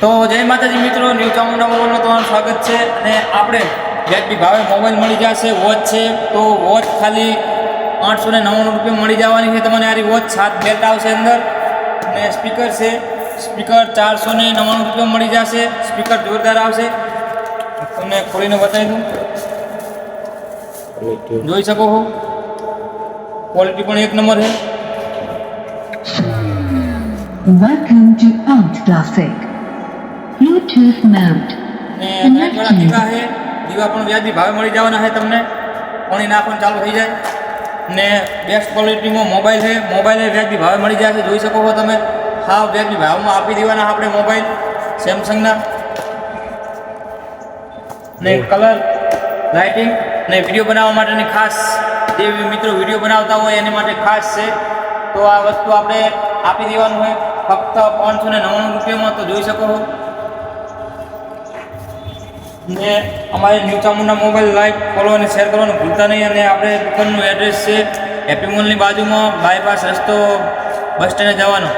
તો જય માતાજી મિત્રો ન્યૂ ચામુંડા મોબાઈલમાં તમારું સ્વાગત છે અને આપણે વ્યાજબી ભાવે મોબાઈલ મળી જશે, વોચ છે. તો વોચ ખાલી આઠસો ને નવ્વાણું રૂપિયા મળી જવાની છે તમને આરી વોચ સાત બેલ્ટ આવશે અંદર. અને સ્પીકર છે. સ્પીકર ચારસો ને નવ્વાણું રૂપિયા મળી જશે. સ્પીકર જોરદાર આવશે. તમને ખોલીને બતાવી દઉં. જોઈ શકો છો ક્વોલિટી પણ એક નંબર છે. Welcome to Art Classic. Bluetooth mode. ને વાળા દીવા છે દીવા પણ વ્યાજબી ભાવે મળી જવાના છે તમને. પાણી પણ ચાલુ થઈ જાય. ને બેસ્ટ ક્વોલિટીમાં મોબાઈલ છે મોબાઈલ વ્યાજબી ભાવે મળી જાય છે. જોઈ શકો છો તમે. હા વ્યાજબી ભાવમાં આપી દેવાના આપણે મોબાઈલ સેમસંગના ને કલર લાઇટિંગ ને વીડિયો બનાવવા માટેની ખાસ જે મિત્રો વીડિયો બનાવતા હોય એની માટે ખાસ છે. તો આ વસ્તુ આપણે આપી દેવાનું હોય ફક્ત પાંચસો ને નવ્વાણું રૂપિયામાં તો જોઈ શકો છો. ને અમારે new Chamunda mobile like follow અને શેર કરવાનું ભૂલતા નહીં અને આપણે દુકાનનું એડ્રેસ છે હેપી મોલની બાજુમાં બાયપાસ રસ્તો બસ સ્ટેન્ડે જવાનો.